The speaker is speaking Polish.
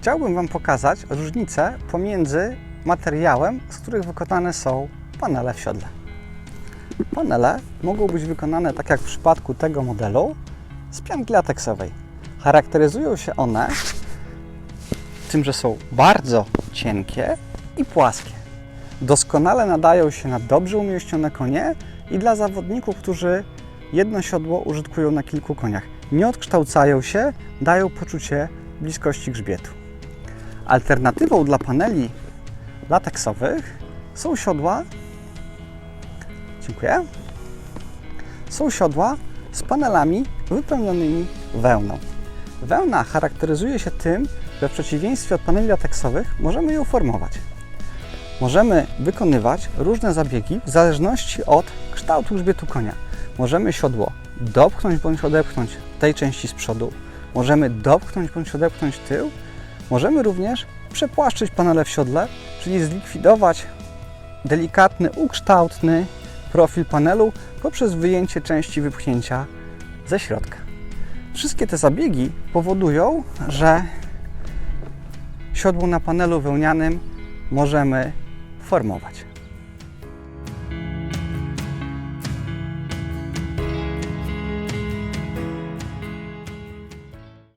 chciałbym Wam pokazać różnicę pomiędzy materiałem, z których wykonane są panele w siodle. Panele mogą być wykonane, tak jak w przypadku tego modelu, z pianki lateksowej. Charakteryzują się one tym, że są bardzo cienkie i płaskie. Doskonale nadają się na dobrze umieścione konie i dla zawodników, którzy jedno siodło użytkują na kilku koniach. Nie odkształcają się, dają poczucie bliskości grzbietu. Alternatywą dla paneli lateksowych są siodła. Dziękuję. Są siodła z panelami wypełnionymi wełną. Wełna charakteryzuje się tym, że w przeciwieństwie od paneli lateksowych możemy ją formować. Możemy wykonywać różne zabiegi w zależności od kształtu grzbietu konia. Możemy siodło dopchnąć bądź odepchnąć tej części z przodu. Możemy dopchnąć bądź odepchnąć tył. Możemy również przepłaszczyć panele w siodle, czyli zlikwidować delikatny, ukształtny profil panelu poprzez wyjęcie części wypchnięcia ze środka. Wszystkie te zabiegi powodują, że siodło na panelu wełnianym możemy formować.